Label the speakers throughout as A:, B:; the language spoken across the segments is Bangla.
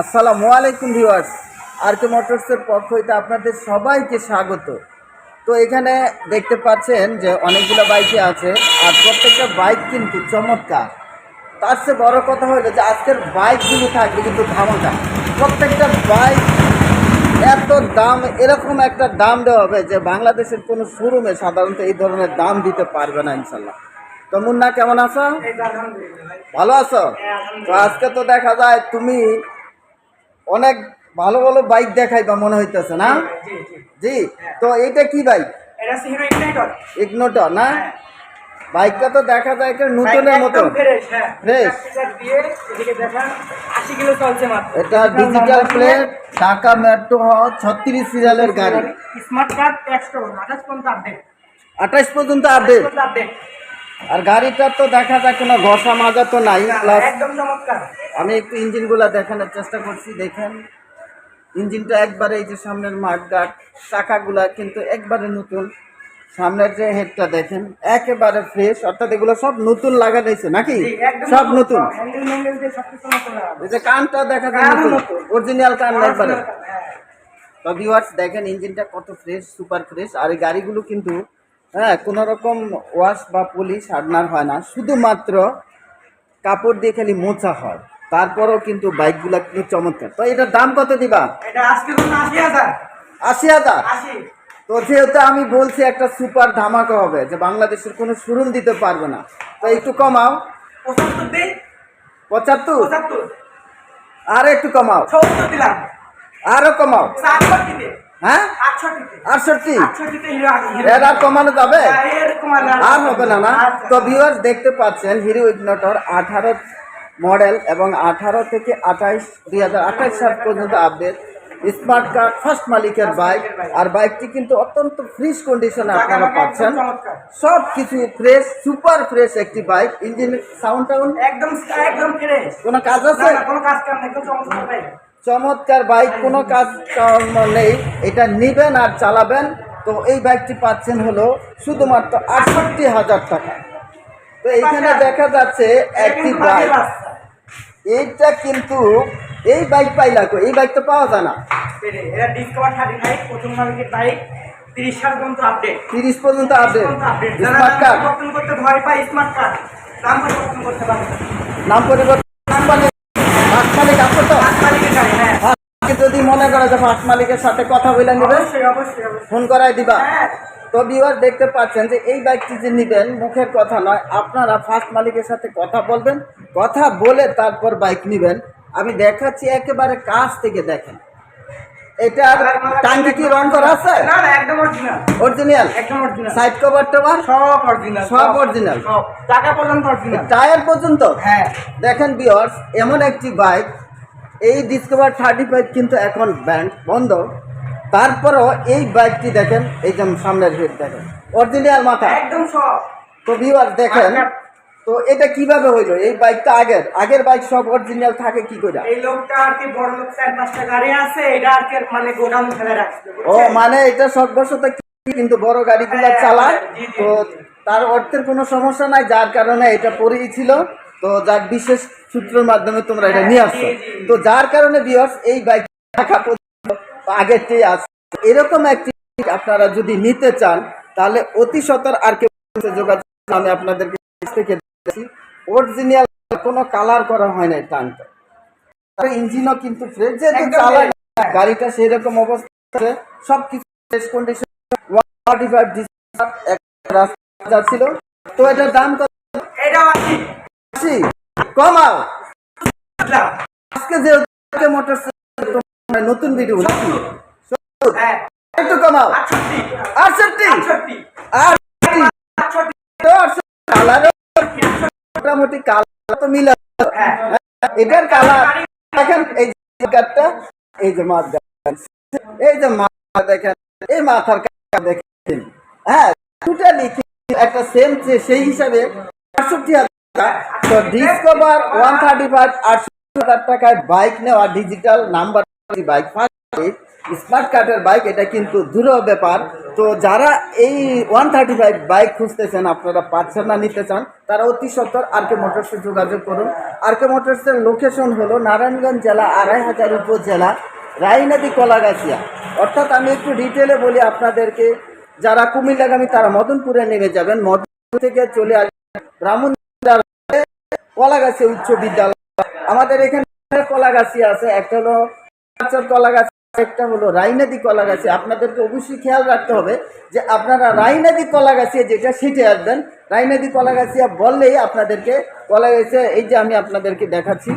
A: আসসালামু আলাইকুম ভিউয়ার্স আর কে মোটরসের পক্ষ হইতে আপনাদের সবাইকে স্বাগত। তো এখানে দেখতে পাচ্ছেন যে অনেকগুলো বাইকই আছে আর প্রত্যেকটা বাইক কিন্তু চমৎকার। তার চেয়ে বড় কথা হলো যে আজকের বাইকগুলো থাকবে কিন্তু ধামাকা। প্রত্যেকটা বাইক এত দাম এরকম একটা দাম দেওয়া হবে যে বাংলাদেশের কোনো শোরুমে সাধারণত এই ধরনের দাম দিতে পারবে না ইনশাল্লাহ। তো মুন্না কেমন আছো? ভালো আছো? তো আজকে তো দেখা যায় তুমি অনেক ভালো ভালো বাইক দেখাই দেখাইবা মনে হইতেছে না?
B: জি জি
A: তো এইটা কি বাইক ইগনোটর না? বাইকটা তো দেখা যায় একটা নতুনের মতো
B: ফ্রেশ হ্যাঁ।
A: Fresh।
B: Sticker দিয়ে এদিকে দেখান 80 কিলো চলছে মাত্র।
A: এটা ডিজিটাল প্লেট ঢাকা মেট্রো ছত্রিশ সিরিয়ালের গাড়ি।
B: স্মার্ট কার্ড 28 পর্যন্ত আপডেট
A: আঠাশ পর্যন্ত আপডেট আর গাড়িটা তো দেখা যায় কোনো ঘষা মাজা তো নাই
B: একদম চমৎকার।
A: আমি একটু ইঞ্জিনগুলো দেখানোর চেষ্টা করছি দেখেন। ইঞ্জিনটা একবারে এই যে সামনের মাঠগাট চাকাগুলা কিন্তু একবারে নতুন। সামনের যে হেডটা দেখেন একেবারে ফ্রেশ অর্থাৎ এগুলো সব নতুন লাগানো হয়েছে নাকি? সব নতুন। এই যে কানটা দেখা যায় নতুন।
B: নতুন।
A: অরিজিনাল কান একবারে।
B: হ্যাঁ।
A: তো ভিউয়ার্স দেখেন ইঞ্জিনটা কত ফ্রেশ সুপার ফ্রেশ আর এই গাড়িগুলো কিন্তু হ্যাঁ কোনো রকম ওয়াশ বা পুলিশ হার্ডনার হয় না। শুধুমাত্র কাপড় দিয়ে খালি মোছা হয়। তারপরও কিন্তু বাইকগুলো কিন্তু চমৎকার। তো এটার দাম কত দিবা?
B: এটা আজকে কোন 80000
A: আশি হাজার? তো যেহেতু আমি বলছি একটা সুপার ধামাকা হবে যে বাংলাদেশের কোনো শোরুম দিতে পারবে না। তো একটু কমাও। পঁচাত্তর আর একটু কমাও।
B: 74 দিলাম।
A: আরও কমাও।
B: 68 দিতে
A: হ্যাঁ?
B: 68 দিতে
A: আটষট্টি?
B: 68 দিতে হিরো হিরো
A: এর আর কমানো যাবে?
B: আর
A: হবে না না? তো ভিউয়ার্স দেখতে পাচ্ছেন হিরো ইগনোটর আঠারো মডেল এবং আঠারো থেকে আঠাইশ দুই হাজার আঠাইশ সাল পর্যন্ত আপডেট স্মার্ট কার্ড ফার্স্ট মালিকের বাইক আর বাইকটি কিন্তু অত্যন্ত ফ্রেশ কন্ডিশনে আপনারা পাচ্ছেন। সব কিছু ফ্রেশ সুপার ফ্রেশ একটি বাইক ইঞ্জিন সাউন্ড টাউন
B: একদম একদম ফ্রেশ
A: কোনো কাজ আছে?
B: কোনো কাজ কাম একদম চমৎকার ভাই।
A: চমৎকার বাইক কোনো কাজ নেই এটা নিবেন আর চালাবেন। তো এই বাইকটি পাচ্ছেন হলো শুধুমাত্র আটষট্টি হাজার টাকা। তো এইখানে দেখা যাচ্ছে একটি বাইক। এইটা কিন্তু এই বাইক পাইলা কো এই বাইক তো পাওয়া যায় না?
B: এরে, ডিসকভার থার্টি ফাইভ প্রথম বাইক। তিরিশ সাল পর্যন্ত আপডেট
A: তিরিশ পর্যন্ত আপডেট
B: আপডেট
A: স্মার্ট কার্ড
B: করতে ভয় পায় স্মার্ট কার্ড দাম পরিবর্তন করতে পারে
A: নাম পরিবর্তন মালিক ফার্স্ট মালিক আছে তো
B: পাঁচ মালিকের গাড়ি হ্যাঁ
A: আজকে যদি মনে করে যে ফার্স্ট মালিকের সাথে কথা বলে নেবে
B: অবশ্যই অবশ্যই অবশ্যই।
A: ফোন করাই দিবা।
B: হ্যাঁ।
A: তো ভিউয়ার দেখতে পাচ্ছেন যে এই বাইকটি যে নেবেন মুখের কথা নয় আপনারা ফার্স্ট মালিকের সাথে কথা বলবেন কথা বলে তারপর বাইক নেবেন। আমি দেখাচ্ছি একেবারে কাছ থেকে দেখেন। এটার টাঙ্কি কি রং করা আছে?
B: না না একদম অরিজিনাল
A: অরিজিনাল
B: একদম অরিজিনাল
A: সাইড কভার টভার
B: সব অরিজিনাল
A: সব?
B: সব। টাকা পর্যন্ত অরিজিনাল
A: টায়ার পর্যন্ত?
B: হ্যাঁ।
A: দেখেন বিয়ার্স এমন একটি বাইক এই ডিসকভার থার্টি ফাইভ কিন্তু এখন ব্যান্ড বন্ধ। তারপরও এই বাইকটি দেখেন এই যে সামনের হেড দেখেন। অরিজিনাল মাথা।
B: একদম সব।
A: তো ভিউয়ার দেখেন তো এটা কীভাবে হইল? এই বাইকটা আগের। আগের বাইক সব অরিজিনাল থাকে কি করে
B: এই লোকটা আর কি বড় লোক চার পাঁচটা গাড়ি আছে এটা আর কি মানে গোডাউন ফেলে রাখছে
A: ও মানে এটা সর্বশত কিন্তু বড় গাড়িগুলো
B: হ্যাঁ,
A: চালায়। তো তার অর্থের কোনো সমস্যা নাই যার কারণে এটা পরেই ছিল। তো যার বিশেষ সূত্রের মাধ্যমে তোমরা এটা নিয়ে আসছো। তো যার কারণে বিয়ার্স এই বাইক থাকা পর্যন্ত আগেরটি আছে এরকম একটি আপনারা যদি নিতে চান তাহলে অতি সতর আর কেউ যোগাযোগ আমি আপনাদেরকে থেকে অরিজিনাল কোনো কালার করা হয় না এই টানটা আর ইঞ্জিনও কিন্তু ফ্রেশ যেহেতু চালায় গাড়িটা সেরকম অবস্থা আছে। সব কিছু ফ্রেশ কন্ডিশন ওয়ার্টি ফাইভ রাস্তা ছিল তো এটার দাম কত?
B: এটা
A: আশি কমাও আজকে যে মোটর নতুন ভিডিও
B: হ্যাঁ।
A: একটু কমাও।
B: আটষট্টি।
A: আর মোটামুটি কালার তো মিলে
B: হ্যাঁ।
A: এটার কালার দেখেন এই কাঠটা এই যে মাছ এই যে মাথা দেখেন এই মাথার দেখেন। হ্যাঁ টোটালি একটা সেম সেই হিসাবে আটষট্টি তো ডিসকভার ওয়ান থার্টি ফাইভ আটষট্টি হাজার টাকায় বাইক নেওয়া ডিজিটাল নাম্বার বাইক স্মার্ট কার্ডের বাইক এটা কিন্তু দূর ব্যাপার। তো যারা এই ওয়ান থার্টি ফাইভ বাইক খুঁজতেছেন, আপনারা পাচ্ছেন না নিতে চান, তারা অতি সত্তর আর কে মোটরসে যোগাযোগ করুন। আর কে মোটরসের লোকেশন হলো নারায়ণগঞ্জ জেলা, আড়াই হাজার উপজেলা, রায়নাদি, কলাগাছিয়া। অর্থাৎ আমি একটু ডিটেলে বলি আপনাদেরকে। যারা কুমিল্লাগামী, তারা মদনপুরে নেমে যাবেন। মদনপুর থেকে চলে আসবেন ব্রাহ্মণ কলাগাছি উচ্চ বিদ্যালয়। আমাদের এখানে কলাগাছি আছে, একটা হলো কলাগাছি, একটা হলো রাইনাদি কলাগাছি। আপনাদেরকে অবশ্যই খেয়াল রাখতে হবে যে আপনারা রাইনাদি কলাগাছি যেটা সিটে আসবেন রাইনাদি কলাগাছিয়া বললেই আপনাদেরকে কলাগাছিয়া এই যে আমি আপনাদেরকে দেখাচ্ছি,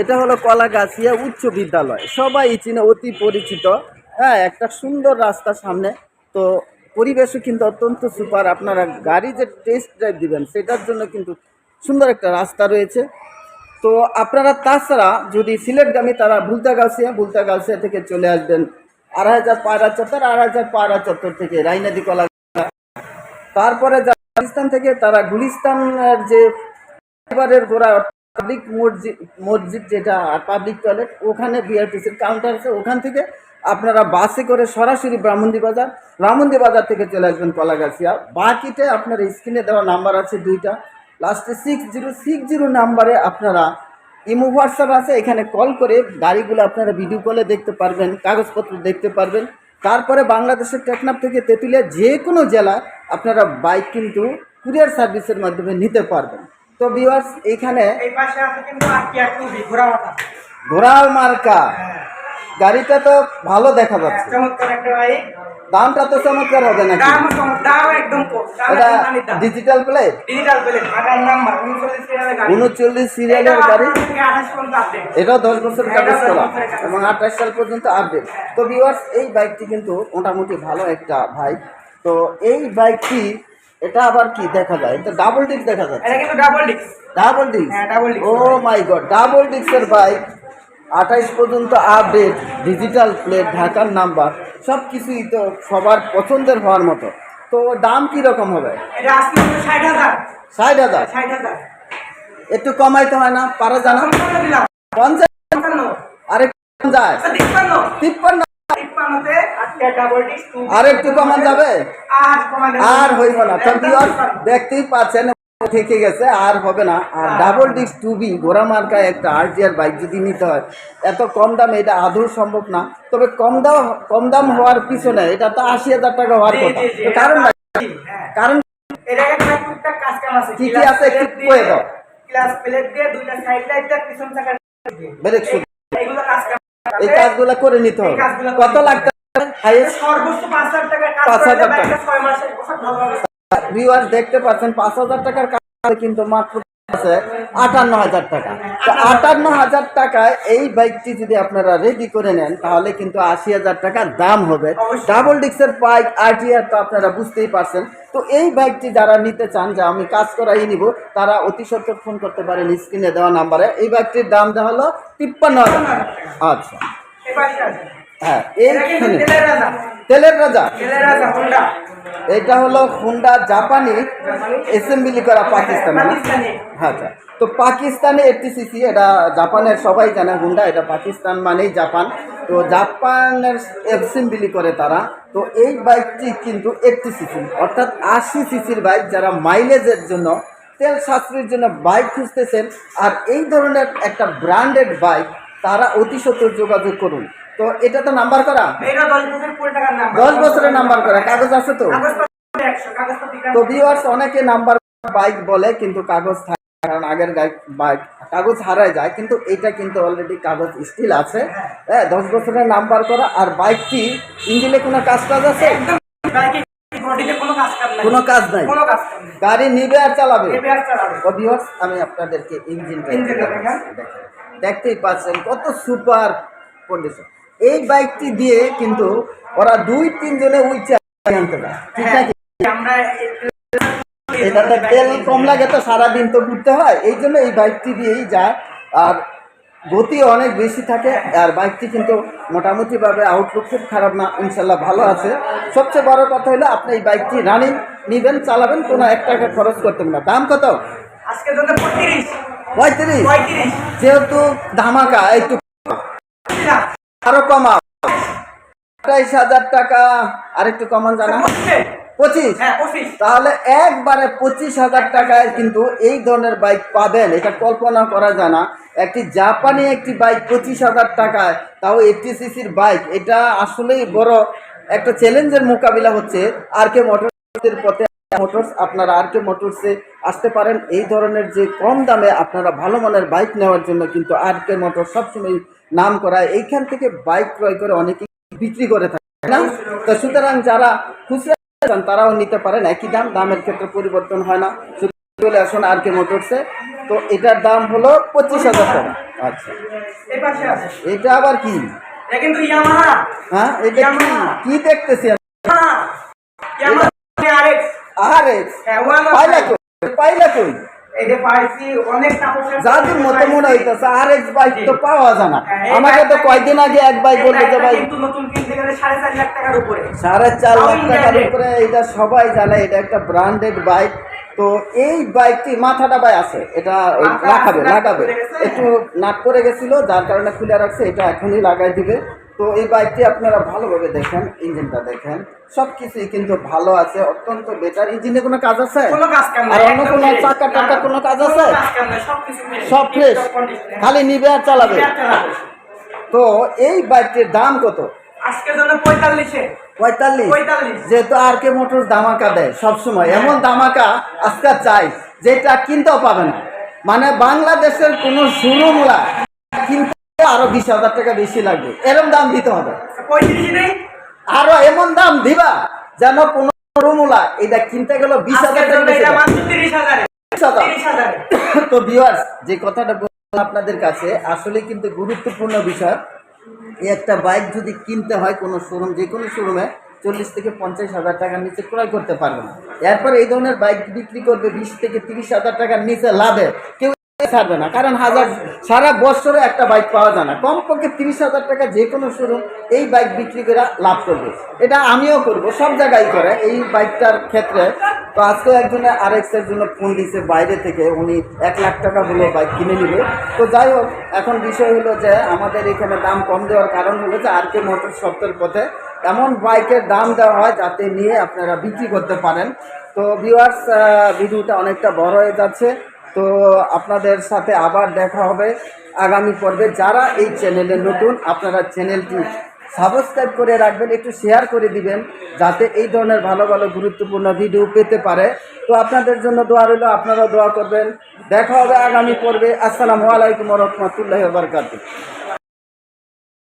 A: এটা হলো কলাগাছিয়া উচ্চ বিদ্যালয়। সবাই চিনে, অতি পরিচিত। হ্যাঁ একটা সুন্দর রাস্তা সামনে। তো পরিবেশও কিন্তু অত্যন্ত সুপার। আপনারা গাড়ি যে টেস্ট ড্রাইভ দিবেন, সেটার জন্য কিন্তু সুন্দর একটা রাস্তা রয়েছে। তো আপনারা তাছাড়া যদি সিলেটগামী তারা ভুলতাগাছিয়া ভুলতাগাছিয়া থেকে চলে আসবেন। আড়াই হাজার পায়রা চত্বর আড়াই হাজার পায়রা চত্বর থেকে রাইনাদি কলা তারপরে পাকিস্তান থেকে তারা গুলিস্তানের যে এবারের গোড়া পাবলিক মসজিদ মসজিদ যেটা, পাবলিক টয়লেট, ওখানে বিআরটিসির কাউন্টার আছে। ওখান থেকে আপনারা বাসে করে সরাসরি ব্রাহ্মণদি বাজার ব্রাহ্মণদি বাজার থেকে চলে আসবেন কলাগাছিয়া। বাকিতে আপনার স্ক্রিনে দেওয়া নাম্বার আছে দুইটা। লাস্টে সিক্স জিরো সিক্স জিরো নাম্বারে আপনারা ইমো হোয়াটসঅ্যাপ আছে এখানে কল করে গাড়িগুলো আপনারা ভিডিও কলে দেখতে পারবেন কাগজপত্র দেখতে পারবেন। তারপরে বাংলাদেশের টেকনাফ থেকে তেঁতুলিয়া যে কোনো জেলায় আপনারা বাইক কিন্তু কুরিয়ার সার্ভিসের মাধ্যমে নিতে পারবেন। তো ভিউয়ার্স এখানে ঘোড়াল মার্কা। গাড়িটা তো ভালো দেখা যাচ্ছে।
B: বাইক
A: দামটা তো চমৎকার হবে নাকি?
B: দাম দাম একদম কম।
A: এটা ডিজিটাল প্লে
B: ডিজিটাল প্লেট ঢাকার নাম্বার উনচল্লিশ সিরিয়ালের গাড়ি।
A: এটাও দশ বছর
B: এটা
A: কাগজ করা এবং আঠাশ সাল পর্যন্ত আপডেট তো ভিউয়ার্স এই বাইকটি কিন্তু মোটামুটি ভালো একটা বাইক তো এই বাইকটি এটা আবার কি দেখা যায়? এটা ডাবল ডিস্ক দেখা
B: এটা কিন্তু ডাবল ডিস্ক
A: ডাবল ডিস্ক
B: হ্যাঁ, double disc।
A: Oh my god double ডিস্কের বাইক আঠাইশ পর্যন্ত আপডেট ডিজিটাল প্লেট ঢাকার নাম্বার সব কিছুই তো সবার পছন্দের হওয়ার মতো। তো দাম কি রকম হবে
B: ষাট হাজার।
A: ষাট হাজার?
B: ষাট হাজার।
A: একটু কমাইতে হয় না পারা জানা পঞ্চাশ? আরেক যায়
B: তিপ্পান্ন।
A: আর একটু কমান যাবে?
B: আর
A: হইব না। দেখতেই পাচ্ছেন। থেকে গেছে আর হবে না। আর ডাবল ডিস্ক টু বি ঘোড়া মার্কায় একটা আরটিআর বাইক যদি নিতে হয় এত কম দামে এটা আদৌ সম্ভব না। তবে কম দাম কম দাম হওয়ার পিছনে এটা তো আশি হাজার টাকা হওয়ার
B: জি,
A: কথা।
B: জি, জি।
A: কারণ
B: হ্যাঁ।
A: কারণ
B: কাম আছে।
A: কি কি আছে একটু কয়ে দাও।
B: গ্লাস প্লেট দিয়ে দুইটা সাইড লাইট দিয়ে পিছন চাকা
A: ব্রেক শুধু
B: এগুলো কাজ কাম
A: এই কাজগুলো করে নিতে হবে। কত লাগতে
B: সর্বোচ্চ পাঁচ হাজার টাকার
A: পাঁচ হাজার টাকা।
B: ছয় মাসে ভালোভাবে
A: ভিউয়ার দেখতে পাচ্ছেন পাঁচ হাজার টাকার কাজ কিন্তু মাত্র আছে আটান্ন হাজার টাকা। তো আটান্ন হাজার টাকায় এই বাইকটি যদি আপনারা রেডি করে নেন তাহলে কিন্তু আশি হাজার টাকা দাম হবে। ডাবল ডিক্সের বাইক আরটিআর তো আপনারা বুঝতেই পারছেন। তো এই বাইকটি যারা নিতে চান যে আমি কাজ করাই নিব তারা অতি সত্তর ফোন করতে পারেন স্ক্রিনে দেওয়া নাম্বারে এই বাইকটির দাম দেওয়া হলো তিপ্পান্ন হাজার আচ্ছা। হ্যাঁ এইখানে।
B: তেলের রাজা।
A: এটা হলো হুন্ডা জাপানি অ্যাসেম্বলি করা পাকিস্তানে না? আচ্ছা। তো পাকিস্তানে এইটটি সিসি এটা জাপানের সবাই জানে হুন্ডা এটা পাকিস্তান মানেই জাপান। তো জাপানের অ্যাসেম্বলি করে তারা। তো এই বাইকটি কিন্তু এইটটি সিসি অর্থাৎ আশি সিসির বাইক যারা মাইলেজের জন্য তেল সাশ্রয়ের জন্য বাইক খুঁজতেছেন। আর এই ধরনের একটা ব্র্যান্ডেড বাইক তারা অতি সত্তর যোগাযোগ করুন। তো এটা তো নাম্বার করা?
B: এটা দশ টাকার
A: বছরের নাম্বার করা কাগজ আছে তো? তো ভিউয়ার্স অনেকে নাম্বার বাইক বলে কিন্তু কাগজ থাকে কারণ আগের বাইক কাগজ হারায় যায় কিন্তু এটা কিন্তু অলরেডি কাগজ স্টিল আছে। হ্যাঁ। দশ বছরের নাম্বার করা আর বাইকটি ইঞ্জিনে কোনো কাজ টাজ আছে?
B: কোনো কাজ নাই।
A: গাড়ি নিবে আর চালাবে? আমি আপনাদেরকে ইঞ্জিনটা। দেখতেই পাচ্ছেন কত সুপার কন্ডিশন এই বাইকটি দিয়ে কিন্তু ওরা দুই তিনজনে উইচে আনতে পারে। ঠিক আছে? এটাতে তেল কম লাগে তো সারাদিন তো ঘুরতে হয়। এই জন্য এই বাইকটি দিয়েই যায় আর গতি অনেক বেশি থাকে আর বাইকটি কিন্তু মোটামুটিভাবে আউটলুক খুব খারাপ না ইনশাল্লাহ ভালো আছে। সবচেয়ে বড় কথা হলো আপনি এই বাইকটি রানিং নিবেন চালাবেন কোনো এক টাকা খরচ করতে হবে না। দাম কত?
B: পঁয়ত্রিশ?
A: পঁয়ত্রিশ। যেহেতু ধামাকা একটু আরও কমাও। আঠাইশ হাজার টাকা আরেকটু কমান জানা।
B: পঁচিশ? হ্যাঁ
A: তাহলে একবারে পঁচিশ হাজার টাকায় কিন্তু এই ধরনের বাইক পাবেন। এটা কল্পনা করা যায় না। একটি জাপানি একটি বাইক পঁচিশ হাজার টাকায় তাও এইটটি সিসির বাইক। এটা আসলেই বড় একটা চ্যালেঞ্জের মোকাবিলা হচ্ছে। আর কে মোটরসের পথে মোটরস আপনারা আর কে মোটরসে আসতে পারেন। এই ধরনের যে কম দামে আপনারা ভালো মানের বাইক নেওয়ার জন্য কিন্তু আর কে মোটর সবসময় নাম করা এইখান থেকে বাইক ক্রয় করে অনেকেই বিক্রি করে থাকে না? তো সুতরাং যারা খুচরা চান তারাও নিতে পারেন একই দাম দামের ক্ষেত্রে পরিবর্তন হয় না। চলে আসুন আর কে মোটরসে তো এটার দাম হলো পঁচিশ হাজার টাকা। আচ্ছা। এটা আবার কি? হ্যাঁ এটা কি? কি দেখতেছি আমি?
B: ইয়ামাহা ইয়ামাহা
A: আরে
B: ওয়ান
A: পাইলা কই পাইলা কই যাদের মতো মনে হইতেছে আর এক্স বাইক তো পাওয়া যায় না।
B: হ্যাঁ,
A: আমাকে তো কয়দিন আগে এক বাইক বলল যে ভাই
B: সাড়ে চার লাখ টাকার উপরে।
A: এটা সবাই জানে এটা একটা ব্র্যান্ডেড বাইক তো এই বাইকটি মাথাটা ভাই আছে এটা লাগাবে লাগাবে। একটু নাট করে গেছিল যার কারণে খুলে রাখছে এটা এখনই লাগাই দিবে। তো এই বাইকটি আপনারা ভালোভাবে দেখেন ইঞ্জিনটা দেখেন। সব কিছুই কিন্তু ভালো আছে অত্যন্ত বেটার ইঞ্জিনে কোনো কাজ আছে?
B: কোনো কাজ
A: আর অন্য কোনো চাকা টাকা কোনো কাজ আছে। সব ফ্রেশ খালি নিবে আর চালাবে। তো এই বাইকটির দাম কত?
B: আজকের জন্য পঁয়তাল্লিশে।
A: পঁয়তাল্লিশ?
B: পঁয়তাল্লিশ।
A: যেহেতু আর কে মোটর দামাকা দেয় সবসময়। এমন দামাকা আজকে চাই যেটা কিনতেও পাবে না। মানে বাংলাদেশের কোনো শুরুমূলা কিনতে আরও বিশ হাজার টাকা বেশি লাগবে। এরম দাম দিতে হবে। আরও এমন দাম দিবা যেন কোনো এটা কিনতে গেলে বিশ হাজার তো ভিউয়ার্স যে কথাটা বললাম আপনাদের কাছে আসলে কিন্তু গুরুত্বপূর্ণ বিষয় একটা বাইক যদি কিনতে হয় কোনো শোরুম যে কোনো শোরুমে চল্লিশ থেকে পঞ্চাশ হাজার টাকার নিচে ক্রয় করতে পারবে না। এরপর এই ধরনের বাইক বিক্রি করবে বিশ থেকে তিরিশ হাজার টাকার নিচে লাভে। কেউ ছাড়বে না। কারণ হাজার সারা বছরে একটা বাইক পাওয়া যায় না। কমপক্ষে তিরিশ হাজার টাকা যে কোনো শোরুম এই বাইক বিক্রি করে লাভ করবে। এটা আমিও করব, সব জায়গায় করে। এই বাইকটার ক্ষেত্রে তো আজকে একজনে আর এর জন্য ফোন দিছে বাইরে থেকে। উনি এক লাখ টাকা হলো বাইক কিনে নিবে। তো যাই হোক, এখন বিষয় হলো যে আমাদের এখানে দাম কম দেওয়ার কারণ হলো যে আর কে মোটর সপ্তাহের পথে এমন বাইকের দাম দেওয়া হয় যাতে নিয়ে আপনারা বিক্রি করতে পারেন। তো ভিউয়ার্স ভিডিওটা অনেকটা বড় হয়ে যাচ্ছে। তো আপনাদের সাথে আবার দেখা হবে আগামী পর্বে। যারা এই চ্যানেলে নতুন, আপনারা চ্যানেলটি সাবস্ক্রাইব করে রাখবেন, একটু শেয়ার করে দিবেন, যাতে এই ধরনের ভালো ভালো, গুরুত্বপূর্ণ ভিডিও পেতে পারে। তো আপনাদের জন্য দোয়া রইল আপনারা দোয়া করবেন। দেখা হবে আগামী পর্বে। আসসালামু আলাইকুম রহমতুল্লাহ বারকাতুহ।